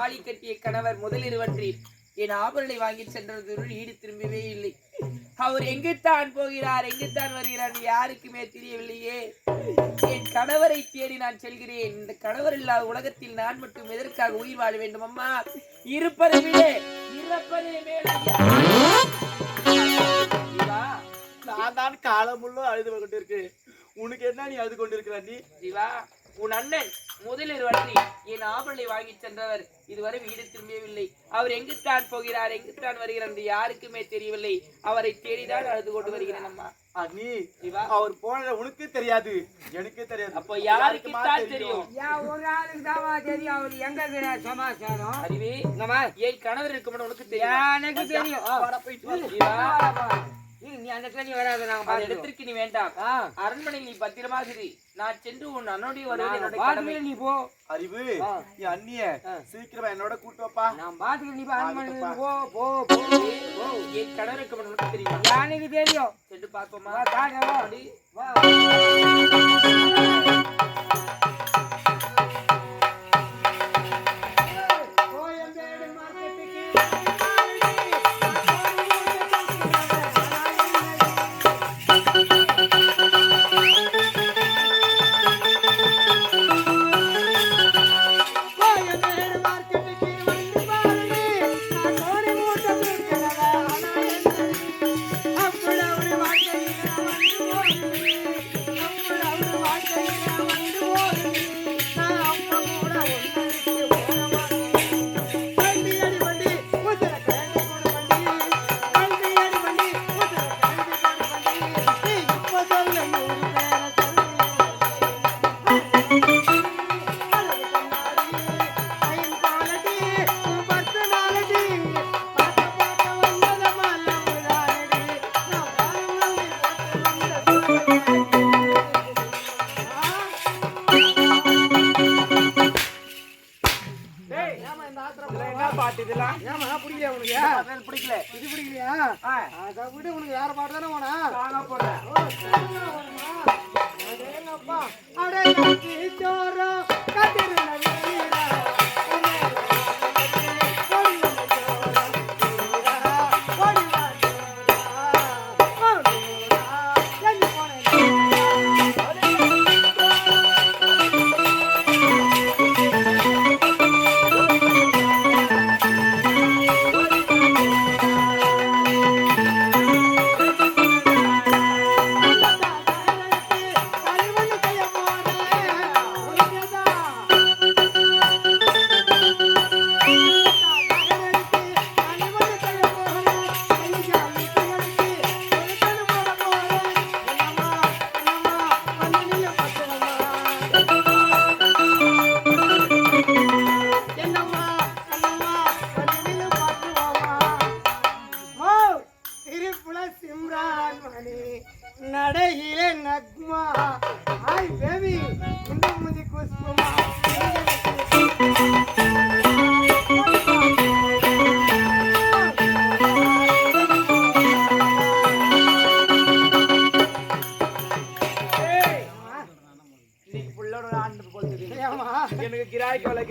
தாலி கட்டிய கணவர் முதலிருவன்றி என் ஆபரணை வாங்கி சென்றதுடன் ஈடு திரும்பவே இல்லை. அவர் எங்குத்தான் போகிறார் எங்குத்தான் வருகிறார் யாருக்குமே தெரியவில்லையே. என் கணவரை தேடி நான் செல்கிறேன். இந்த கணவர் இல்லாத உலகத்தில் நான் மட்டும் எதற்காக உயிர் வாழ வேண்டும் அம்மா? இருப்பதை விட இறப்பதே நான் தான் காலம் முள்ள அழுது கொண்டிருக்கு உனக்கு என்ன நீ அழுது கொண்டிருக்கிற நீ சிவா உன் அண்ணன் முதலில் வண்டி என் ஆபரணை வாங்கி சென்றவர் இதுவரை வீடு திரும்பவில்லை அவர் எங்குத்தான் போகிறார் எங்குத்தான் வருகிறார் என்று யாருக்குமே தெரியவில்லை. அவரை தேடிதான் அழுது கொண்டு வருகிறேன் அம்மா. சிவா அவர் போனது உனக்கு தெரியாது. எனக்கு தெரியாது. அப்போ யாருக்கு தான் தெரியும்? ஏன் ஒரு ஆளுக்கு தாமா தெரியும். அவர் எங்க இருக்கிறார் சமாச்சாரம்? அறிவே என் கணவர் இருக்கும் உனக்கு தெரியும்? எனக்கு தெரியும். நீ நீ அந்த தண்ணி வராது நாங்க அந்த பாத்துக்கிறோம். இடத்திற்கு நீ வேண்டாம். ஆ. அரண்மனையில் நீ பத்திரமாக இரு நான் சென்று உன் கடமை. பாத்துக்கிறோம், நீ போ. அறிவு. என் அண்ணிய. சீக்கிரமா என்னோட கூட்டு வாப்பா. நான் பாத்துக்கிறேன் நீ போ அரண்மனை. போ. போ போ போ. என் இருக்கும் உனக்கு தெரியுமா? எனக்கு தெரியும். சென்று பார்ப்போமா? வா, என்ன பாட்டு இதெல்லாம்? ஏமா பிடிக்கலையா உனக்கு? பிடிக்கல. இது பிடிக்கலையா அதை விட உனக்கு வேற பாட்டு தானே வேணா நானா? அடேங்கப்பா. அடே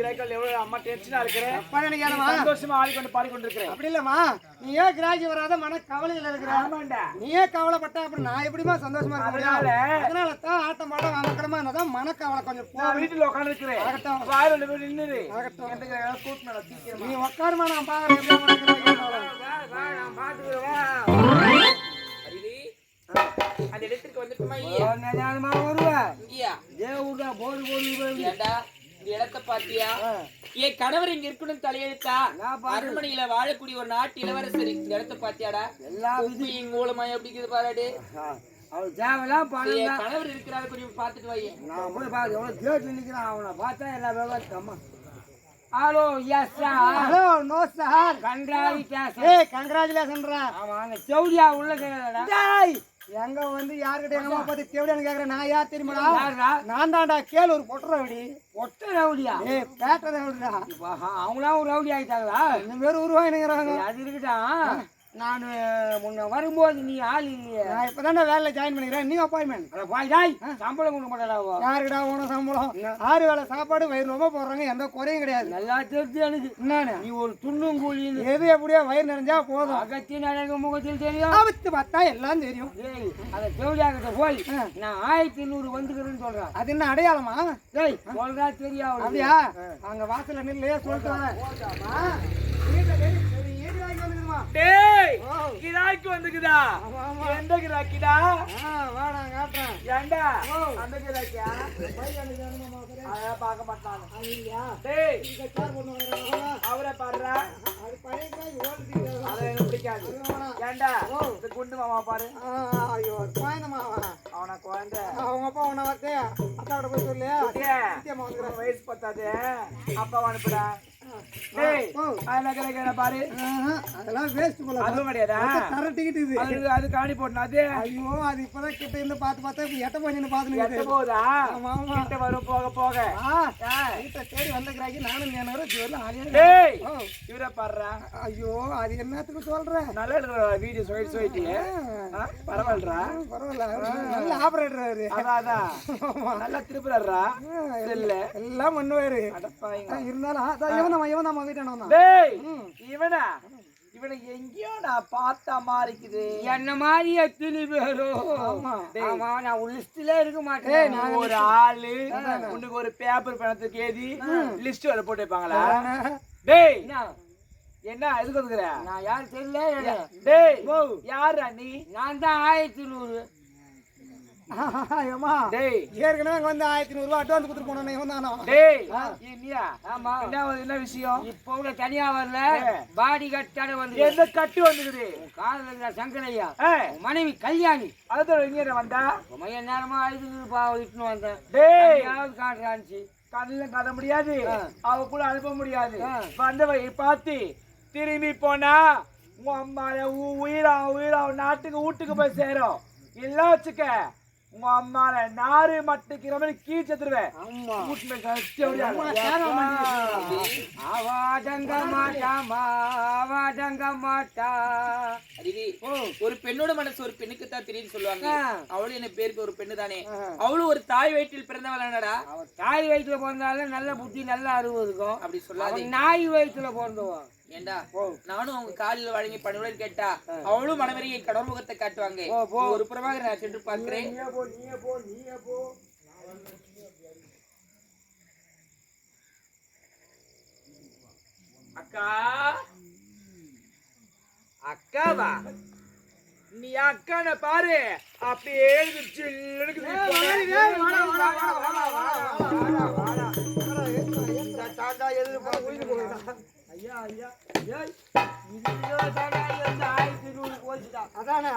வரல எவ்வளவு அம்மா டென்ஷனா இருக்கிறேன். பழனிக்கு ஏனமா சந்தோஷமா ஆடிக்கொண்டு பாடிக்கொண்டிருக்கிறேன். அப்படி இல்லம்மா. நீ ஏன் கிராக்கி வராத மன கவலையில இருக்கிற? ஆமாண்டா. நீ ஏன் கவலைப்பட்ட? அப்புறம் நான் எப்படிமா சந்தோஷமா இருக்க முடியும்? அதனால- தான் ஆட்டம் பாடம் வாமக்கடமா என்னதான் மனக்கவலை கொஞ்சம் நான் போகும் வீட்டுல உட்கார்ந்து இருக்கிறேன் ஆகட்டும். வாயில போய் நின்னுரு. ஆகட்டும். நீ உட்காருமா நான் பாக்குறேன். அறிவு அந்த இடத்திற்கு வந்துட்டுமா இல்லையா ஞானமா வருவேன். இங்கேயா? தேவூர்டா இடத்தை பாத்தியா? என் கணவர் இங்க இருக்கணும் தலையெழுத்தா? அரண்மனையில வாழக்கூடிய ஒரு நாட்டு இளவரசர் இந்த இடத்தை பாத்தியாடா? எல்லா உப்பியின் மூலமா எப்படி இருக்குது பாராடு அவள் தேவையெல்லாம் பணம் கணவர் இருக்கிறாரு கொஞ்சம் பாத்துட்டு வையே. நான் போய் பார்த்து எவ்வளோ கேட்டு நிற்கிறான் அவனை பார்த்தா எல்லா விவகாரம் அம்மா hello yes sir hello no sir congratulation ஏய் கங்க்ராச்சுலேஷன்ரா அவன் அங்க செவுடியா உள்ள எங்க வந்து யார்கிட்ட எங்க அம்மா பார்த்து செவுடியான்னு கேக்குறேன்? நான் யார் தெரியுமாடா யாரா நான் தான்டா கேளு ஒரு பொட்ட ரவுடி. பொட்ட ரவுடியா? ஏய் பேட்ட ரவுடிடா. அவங்களாம் ஒரு ரவுடி ஆயிட்டாங்களா? இந்த பேர் உருவாயினுங்கிறாங்க அது இருக்கட்டும். நான் முன்ன வரும்போது நீ ஆள் இல்லையே. நான் இப்பதானே வேலையில ஜாயின் பண்ணிக்கிறேன். நீ அப்பாயின்மெண்ட் அட பாய் டாய் சம்பளம் கொடுக்க மாட்டடா யாருடா உனக்கு சம்பளம்? ஆறு வேளை சாப்பாடு வயிறு ரொம்ப போடுறாங்க. எந்த குறையும் கிடையாது. நல்லா தெரிஞ்சு எனக்கு. என்னன்னு? நீ ஒரு துண்ணும் கூலி எது எப்படியோ வயிறு நிறைஞ்சா போதும். அகத்தின் அழகு முகத்தில் தெரியும். ஆபத்து பார்த்தா எல்லாம் தெரியும். ஏய் அதை தேவடியாகிட்ட போய் நான் ஆயிரத்தி நூறு வந்துக்கிறேன்னு சொல்றேன் அது என்ன அடையாளமா? டேய் சொல்றா தெரியா அப்படியா? அங்க வாசல்ல நில்லு சொல்லிட்டு வரேன் வீட்டுல வெறி- வெறி ஏறி வாங்கி வந்துக்குதுமா டேய் ஓ. கிராய்க்கு வந்துக்குதா. எந்த கிராக்கிடா ஆ, வாடா காட்டுறேன் ஏண்டா. அந்த கிராக்கியா. அத பார்க்க மாட்டாங்க? டேய்? அவரை பாடுறா அது பழைய காய் ஓடுது. அதை எனக்கு பிடிக்காது. ஏண்டா. இந்த குண்டு மாமா பாரு ஐயோ, குழந்தைம்மா அவன். அவன குழந்தை அவங்க அப்பா உன்னை வரட்டு, அத்தாவோட போய் சொல்லு. உன் வயசு பத்தாது அப்பா அனுப்புடா பாரு? அதெல்லாம் waste போல. அதுவும் கிடையாதா? தர இது. அது அது காணி போடணும் அது? ஐயோ, அது இப்பதான் கிட்ட இருந்து பார்த்து பார்த்தா எட்ட போய் எட்ட. போதா ஆமா, ஆமா. கிட்ட வரும் போக போக. ஆ, வீட்டை தேடி வந்துக்கிறாங்க, நானும் நேரம் ஜோர்ல ஓ, இவரை பாடுறா? ஐயோ அது என்னத்துக்கு சொல்ற? நல்லா எடுக்கிற வீடியோ சொல்லிட்டு சொல்லிட்டு பரவாயில்லடா. பரவாயில்ல. நல்ல ஆபரேட்டர் அவரு. அதான் அதான். நல்லா திருப்புறாரா இல்ல எல்லாம் பண்ணுவாரு. இருந்தாலும் அதான் இவன் தான் வீட்டான தான் டேய் இவனா? இவனை எங்கேயோ நான் பார்த்த மாதிரி இருக்குது என்ன மாதிரி எத்தனை பேரும் ஆமா. ஆமா நான் ஒரு லிஸ்ட்ல இருக்க மாட்டேன். ஒரு ஆளு உனக்கு ஒரு பேப்பர் பணத்துக்கு ஏதி லிஸ்ட் வர போட்டு வைப்பாங்களா? டேய். என்ன? எதுக்கு வந்துக்கிற நான் யார் தெரியல டேய் யாரா நீ? நான் தான் ஆயிரத்தி நூறு. ஏமா டேய். ஏற்கனவே அங்க வந்து ஆயிரத்தி நூறு ரூபாய் அட்வான்ஸ் இவன் தானா? டேய். நீயா? ஆமா. என்ன என்ன விஷயம்? இப்போ உள்ள தனியா வரல. பாடி கட்டாட வந்து எந்த கட்டு வந்துக்குது காதல சங்கரையா ஏய் மனைவி கல்யாணி. அதுதான் இங்க வந்தா? மைய நேரமா ஐநூறு ரூபாய் இட்டுன்னு வந்தேன். டேய். காட்டுறான்ச்சு கண்ணுல காட்ட முடியாது. அவ கூட அனுப்ப முடியாது. வந்தவை பார்த்து திரும்பி போனா உன் அம்மால உன் உயிரா உயிரா நாட்டுக்கு வீட்டுக்கு போய் சேரும். இல்ல வச்சுக்க. உங்க அம்மால நாறு மட்டுக்கிற மாதிரி கீழ்ச்சத்துருவேன் ஆமா வீட்டுல அவாடங்க மாட்டாமா அவாடங்க மாட்டா ஒரு பெண்ணோட மனசு ஒரு பெண்ணுக்கு தான் தெரியும் சொல்லுவாங்க. அவளும் என்ன பேருக்கு ஒரு பெண்ணு தானே. அவளும் ஒரு தாய் வயிற்றில் பிறந்தவளானடா அவ தாய் வயிற்றுல பிறந்தாலும் நல்ல புத்தி நல்ல அறிவு இருக்கும். அப்படி சொல்லாதே. நாய் வயிற்றுல பிறந்தவன். ஏண்டா நானும் அவங்க காலில் வழங்கி பணிவுடன் கேட்டா அவளும் மனவரையை கடவுள் முகத்தை காட்டுவாங்க ஒரு புறமாக நான் சென்று பார்க்கிறேன் அக்கா அக்காவா நீ அக்கான பாரு அப்படியே எழுது சில்லுன்னு இருக்குது. ஐயா ஐயா ஏய், இது ஆயிரத்தி நூறு போச்சுடா அதானே